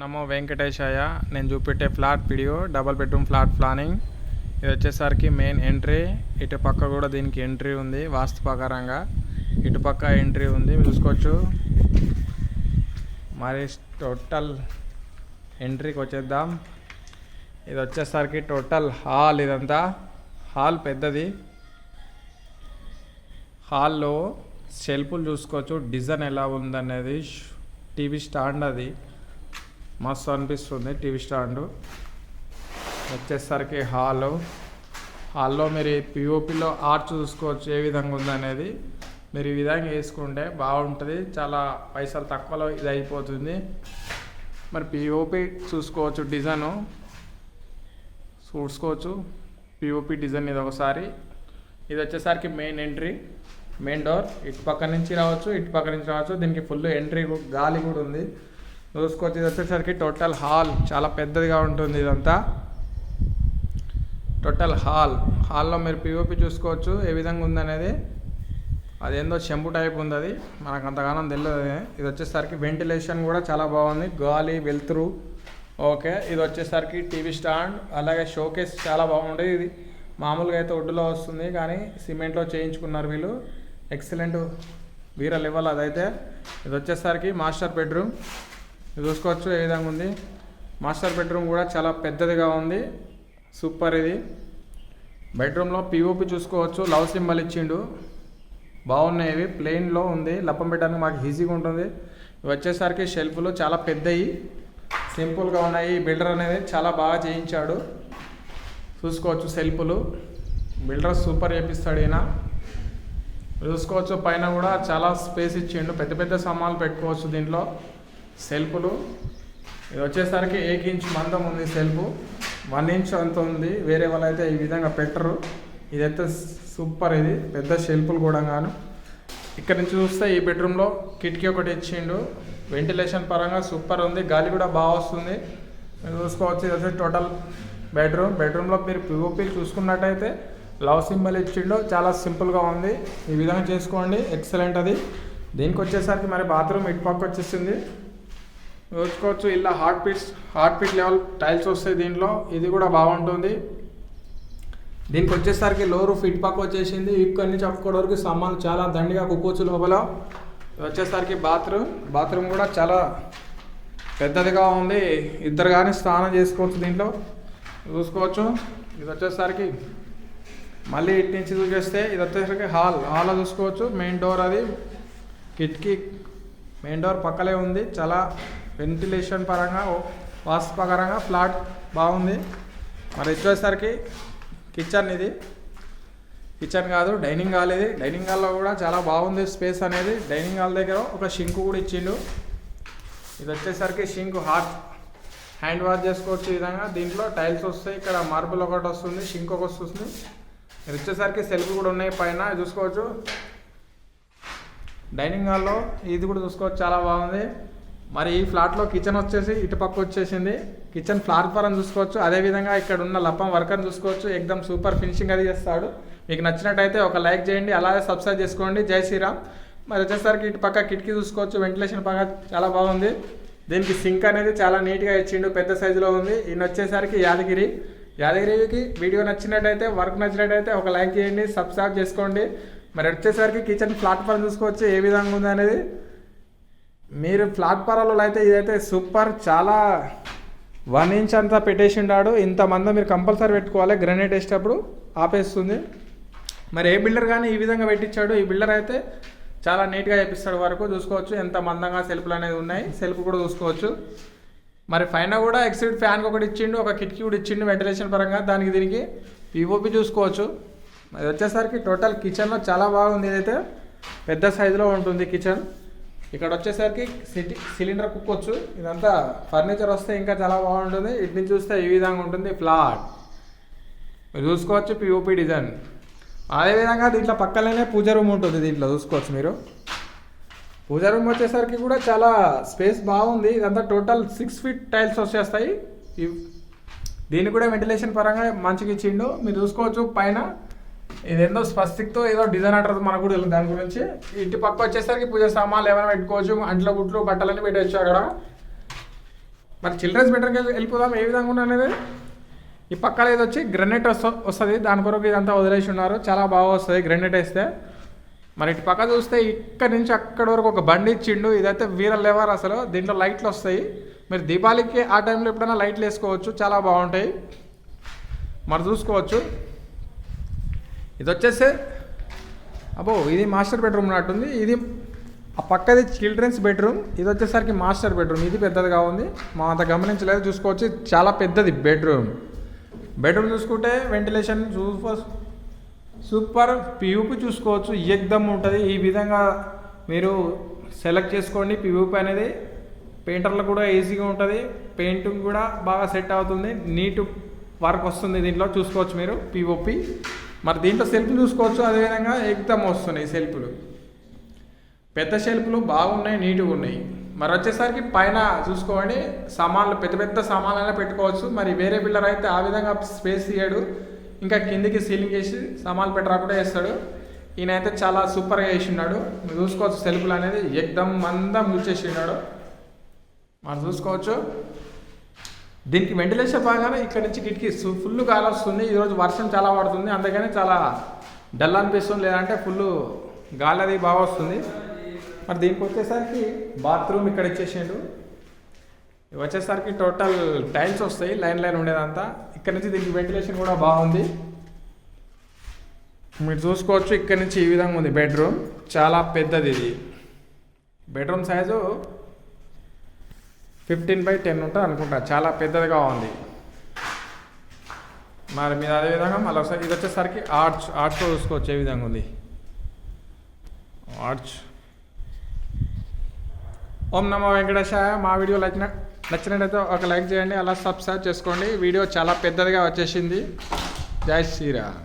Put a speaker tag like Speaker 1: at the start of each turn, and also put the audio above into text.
Speaker 1: నమో వెంకటేశాయ. నేను చూపెట్టే flat video double bedroom flat planning. ఇది వచ్చేసరికి మెయిన్ ఎంట్రీ. ఇటు పక్క కూడా దీనికి ఎంట్రీ ఉంది వాస్తు ప్రకారంగా. ఇటు పక్క ఎంట్రీ ఉంది చూసుకోవచ్చు. మరి టోటల్ ఎంట్రీకి వచ్చేద్దాం. ఇది వచ్చేసరికి టోటల్ హాల్ ఇదంతా. హాల్ పెద్దది. హాల్లో షెల్ఫ్లు చూసుకోవచ్చు. డిజైన్ ఎలా ఉందనేది. టీవీ స్టాండ్ అది. మస్తు అనిపిస్తుంది. TV stand. వచ్చేసరికి హాలు. హాల్లో మీరు పిఓపిలో ఆర్చ్ చూసుకోవచ్చు ఏ విధంగా ఉందనేది మీరు ఈ విధంగా వేసుకుంటే బాగుంటుంది. చాలా పైసలు తక్కువలో ఇది అయిపోతుంది మరి పిఓపి చూసుకోవచ్చు డిజైను. చూసుకోవచ్చు పిఓపి డిజైన్ ఇది ఒకసారి. ఇది వచ్చేసరికి మెయిన్ ఎంట్రీ. Main door. ఇటు పక్క నుంచి రావచ్చు ఇటు పక్క నుంచి రావచ్చు. దీనికి ఫుల్ ఎంట్రీ గాలి కూడా ఉంది. చూసుకోవచ్చు ఇది వచ్చేసరికి టోటల్ హాల్. చాలా పెద్దదిగా ఉంటుంది ఇదంతా. Total hall. హాల్లో మీరు పిఓపి చూసుకోవచ్చు ఏ విధంగా ఉందనేది. అదేందో చెంపు టైప్ ఉంది అది మనకు అంతగానం తెలియదు ఇది వచ్చేసరికి వెంటిలేషన్ కూడా చాలా బాగుంది. గాలి వెలుతురు. ఓకే. ఇది వచ్చేసరికి టీవీ స్టాండ్. అలాగే షోకేస్ చాలా బాగుంటుంది ఇది మామూలుగా అయితే ఒడ్డులో వస్తుంది కానీ సిమెంట్లో చేయించుకున్నారు వీళ్ళు. ఎక్సలెంట్ వీర లెవెల్ అదైతే. ఇది వచ్చేసరికి మాస్టర్ బెడ్రూమ్. చూసుకోవచ్చు ఏ విధంగా ఉంది. మాస్టర్ బెడ్రూమ్ కూడా చాలా పెద్దదిగా ఉంది. సూపర్ ఇది. బెడ్రూమ్లో పిఓపి చూసుకోవచ్చు. లవ్ సింబల్ ఇచ్చిండు. బాగున్నాయి ఇవి. ప్లెయిన్లో ఉంది. లప్పం పెట్టడానికి మాకు ఈజీగా ఉంటుంది. ఇవి వచ్చేసరికి షెల్ఫ్లు చాలా పెద్దవి సింపుల్గా ఉన్నాయి. బిల్డర్ అనేది చాలా బాగా చేయించాడు. చూసుకోవచ్చు సెల్ఫ్లు బిల్డర్ సూపర్ చేపిస్తాడు ఈయన. చూసుకోవచ్చు పైన కూడా చాలా స్పేస్ ఇచ్చిండు. పెద్ద పెద్ద సామాన్లు పెట్టుకోవచ్చు దీంట్లో. సెల్ఫ్లు ఇది వచ్చేసరికి ఏక్ ఇంచ్ మందం ఉంది సెల్ఫ్ వన్ ఇంచ్ అంత ఉంది. వేరే వాళ్ళు అయితే ఈ విధంగా పెట్టరు. ఇదైతే సూపర్ ఇది. పెద్ద షెల్ఫ్లు కూడా గాను. ఇక్కడ నుంచి చూస్తే ఈ బెడ్రూమ్లో కిటికీ ఒకటి ఇచ్చిండు. వెంటిలేషన్ పరంగా సూపర్ ఉంది. గాలి కూడా బాగా వస్తుంది. మీరు చూసుకోవచ్చు. ఇది వచ్చి టోటల్ బెడ్రూమ్. బెడ్రూమ్లో మీరు పిఓపి చూసుకున్నట్టయితే లవ్ సింబల్ ఇచ్చిండు. చాలా సింపుల్గా ఉంది. ఈ విధంగా చేసుకోండి. ఎక్సలెంట్ అది. దీనికి వచ్చేసరికి మరి బాత్రూమ్ ఇటు పక్క వచ్చేసింది. చూసుకోవచ్చు ఇలా హార్ట్ పీట్స్ హార్ట్ పీట్ లెవెల్ టైల్స్ వస్తాయి దీంట్లో. ఇది కూడా బాగుంటుంది. దీనికి వచ్చేసరికి లోరు ఫిట్ పక్క వచ్చేసింది. ఇక్కడి నుంచి అక్కడ వరకు సామాన్లు చాలా దండిగా కుక్కోవచ్చు లోపల. ఇది వచ్చేసరికి బాత్రూమ్ బాత్రూమ్ కూడా చాలా పెద్దదిగా ఉంది. ఇద్దరు కానీ స్నానం చేసుకోవచ్చు దీంట్లో. చూసుకోవచ్చు. ఇది వచ్చేసరికి మళ్ళీ ఇటు నుంచి చూసేస్తే ఇది వచ్చేసరికి హాల్ హాల్లో చూసుకోవచ్చు. మెయిన్ డోర్ అది. కిటికీ మెయిన్ డోర్ పక్కలే ఉంది. చాలా వెంటిలేషన్ పరంగా వాస్తు ప్రకారంగా ఫ్లాట్ బాగుంది. మరి వచ్చేసరికి కిచెన్ ఇది. కిచెన్ కాదు డైనింగ్ హాల్ ఇది. డైనింగ్ హాల్లో కూడా చాలా బాగుంది స్పేస్ అనేది. డైనింగ్ హాల్ దగ్గర ఒక షింక్ కూడా ఇచ్చిండు. ఇది వచ్చేసరికి షింక్ హాట్ హ్యాండ్ వాష్ చేసుకోవచ్చు ఈ విధంగా. దీంట్లో టైల్స్ వస్తాయి. ఇక్కడ మార్బుల్ ఒకటి వస్తుంది షింక్ ఒకటి వస్తుంది. ఇది వచ్చేసరికి సెల్ఫ్ కూడా ఉన్నాయి పైన. చూసుకోవచ్చు. డైనింగ్ హాల్లో ఇది కూడా చూసుకోవచ్చు చాలా బాగుంది. మరి ఈ ఫ్లాట్లో కిచెన్ వచ్చేసి ఇటు పక్క వచ్చేసింది. కిచెన్ ప్లాట్ఫారం చూసుకోవచ్చు. అదేవిధంగా ఇక్కడ ఉన్న లప్పం వర్కర్ చూసుకోవచ్చు. ఎక్దమ్ సూపర్ ఫినిషింగ్ అది చేస్తాడు. మీకు నచ్చినట్టయితే ఒక లైక్ చేయండి అలాగే సబ్స్క్రైబ్ చేసుకోండి. జై శ్రీరామ్. మరి వచ్చేసరికి ఇటు పక్క కిటికీ చూసుకోవచ్చు. వెంటిలేషన్ పక్క చాలా బాగుంది. దీనికి సింక్ అనేది చాలా నీట్గా ఇచ్చిండు పెద్ద సైజులో ఉంది. ఈయన వచ్చేసరికి యాదగిరి. యాదగిరికి వీడియో నచ్చినట్టయితే వర్క్ నచ్చినట్టయితే ఒక లైక్ చేయండి సబ్స్క్రైబ్ చేసుకోండి. మరి వచ్చేసరికి కిచెన్ ప్లాట్ఫారం చూసుకోవచ్చు ఏ విధంగా ఉంది అనేది. మీరు ప్లాట్ఫారాలలో అయితే ఇదైతే సూపర్ చాలా వన్ ఇంచ్ అంతా పెట్టేసిండాడు. ఇంతమంది మీరు కంపల్సరీ పెట్టుకోవాలి గ్రనేట్ వేసేటప్పుడు ఆపేస్తుంది. మరి ఏ బిల్డర్ కానీ ఈ విధంగా పెట్టించాడు ఈ బిల్డర్ అయితే చాలా నీట్గా చేపిస్తాడు వరకు చూసుకోవచ్చు. ఎంత మందంగా సెల్ఫ్లు అనేది ఉన్నాయి సెల్ఫ్ కూడా చూసుకోవచ్చు. మరి పైన కూడా ఎక్సిడ్ ఫ్యాన్ ఒకటి ఇచ్చిండు ఒక కిటికీ కూడా ఇచ్చిండు వెంటిలేషన్ పరంగా. దానికి దీనికి పిఓపి చూసుకోవచ్చు. అది వచ్చేసరికి టోటల్ కిచెన్లో చాలా బాగుంది ఇదైతే పెద్ద సైజులో ఉంటుంది కిచెన్. ఇక్కడ వచ్చేసరికి సిటీ సిలిండర్ కుక్కొచ్చు. ఇదంతా ఫర్నిచర్ వస్తే ఇంకా చాలా బాగుంటుంది. ఇటు చూస్తే ఈ విధంగా ఉంటుంది ఫ్లాట్. మీరు చూసుకోవచ్చు పిఓపి డిజైన్. అదేవిధంగా దీంట్లో పక్కనే పూజ రూమ్ ఉంటుంది దీంట్లో చూసుకోవచ్చు మీరు. పూజ రూమ్ వచ్చేసరికి కూడా చాలా స్పేస్ బాగుంది. ఇదంతా టోటల్ సిక్స్ ఫీట్ టైల్స్ వచ్చేస్తాయి. దీన్ని కూడా వెంటిలేషన్ పరంగా మంచిగా ఇచ్చిండు. మీరు చూసుకోవచ్చు పైన ఇదేందో స్పస్తిక్తో ఏదో డిజైన్ అంటారు మనకు కూడా దాని గురించి ఇంటి పక్క వచ్చేసరికి పూజ సామాన్లు ఏమైనా పెట్టుకోవచ్చు అంట్లో గుట్లు బట్టలన్నీ పెట్టవచ్చు అక్కడ. మరి చిల్డ్రన్స్ బెటర్కి వెళ్ళిపోదాం ఏ విధంగా ఉన్నా అనేది? ఈ పక్కన ఇది వచ్చి గ్రెనైట్ వస్త వస్తుంది. దాని కొరకు ఇదంతా వదిలేసి ఉన్నారు. చాలా బాగా వస్తుంది గ్రెనైట్ వేస్తే. మరి ఇటు పక్క చూస్తే ఇక్కడి నుంచి అక్కడ వరకు ఒక బండి ఇచ్చిండు. ఇదైతే వీర లెవర్ అసలు. దీంట్లో లైట్లు వస్తాయి. మీరు దీపావళికి ఆ టైంలో ఎప్పుడైనా లైట్లు వేసుకోవచ్చు. చాలా బాగుంటాయి. మరి చూసుకోవచ్చు. ఇది వచ్చేస్తే అబ్బో ఇది మాస్టర్ బెడ్రూమ్ ఉన్నట్టుంది. ఇది ఆ పక్కది చిల్డ్రన్స్ బెడ్రూమ్. ఇది వచ్చేసరికి మాస్టర్ బెడ్రూమ్. ఇది పెద్దదిగా ఉంది మా అంత గమనించలేదు. చూసుకోవచ్చు. చాలా పెద్దది బెడ్రూమ్. బెడ్రూమ్ చూసుకుంటే వెంటిలేషన్ సూపర్ సూపర్ పియూపి చూసుకోవచ్చు. ఎగ్దమ్ ఉంటుంది. ఈ విధంగా మీరు సెలెక్ట్ చేసుకోండి. పియూపి అనేది పెయింటర్లు కూడా ఈజీగా ఉంటుంది. పెయింటింగ్ కూడా బాగా సెట్ అవుతుంది. నీట్ వర్క్ వస్తుంది దీంట్లో. చూసుకోవచ్చు మీరు. పిఓపి మరి దీంట్లో సెల్ఫ్లు చూసుకోవచ్చు అదేవిధంగా ఎగ్దమ్ వస్తున్నాయి సెల్ఫ్లు. పెద్ద షెల్ఫ్లు బాగున్నాయి నీట్గా ఉన్నాయి. మరి వచ్చేసరికి పైన చూసుకోండి సామాన్లు పెద్ద పెద్ద సామాన్లు పెట్టుకోవచ్చు. మరి వేరే పిల్లర్ అయితే ఆ విధంగా స్పేస్ తీయడు. ఇంకా కిందికి సీలింగ్ చేసి సామాన్లు పెట్టరాకుండా వేస్తాడు ఈయన అయితే చాలా సూపర్గా వేసిన్నాడు మీరు చూసుకోవచ్చు సెల్ఫ్లు అనేది ఎగ్దమ్ మందం యూజ్ చేసినాడు మనం చూసుకోవచ్చు. దీనికి వెంటిలేషన్ బాగానే ఇక్కడ నుంచి కిటికీ. ఫుల్ గాలి వస్తుంది. ఈరోజు వర్షం చాలా పడుతుంది. అందుకని చాలా డల్ అనిపిస్తుంది. లేదంటే ఫుల్ గాలి అది బాగా వస్తుంది. మరి దీనికి వచ్చేసరికి బాత్రూమ్ ఇక్కడ ఇచ్చేసిండు. వచ్చేసరికి టోటల్ టైల్స్ వస్తాయి. లైన్ లైన్ ఉండేదంతా. ఇక్కడ నుంచి దీనికి వెంటిలేషన్ కూడా బాగుంది. మీరు చూసుకోవచ్చు. ఇక్కడ నుంచి ఈ విధంగా ఉంది బెడ్రూమ్. చాలా పెద్దది ఇది. Bedroom size fifteen by ten ఉంటుంది అనుకుంటా. చాలా పెద్దదిగా ఉంది. మరి మీరు అదేవిధంగా మళ్ళీ ఒకసారి ఇది వచ్చేసరికి ఆర్చ్ ఆర్చ్లో చూసుకోవచ్చు ఏ విధంగా ఉంది. ఆర్చ్ ఓం నమో వెంకటేశాయ. మా వీడియో నచ్చిన నచ్చినట్టయితే ఒక లైక్ చేయండి అలా సబ్స్క్రైబ్ చేసుకోండి. వీడియో చాలా పెద్దదిగా వచ్చేసింది. జై శ్రీరామ్.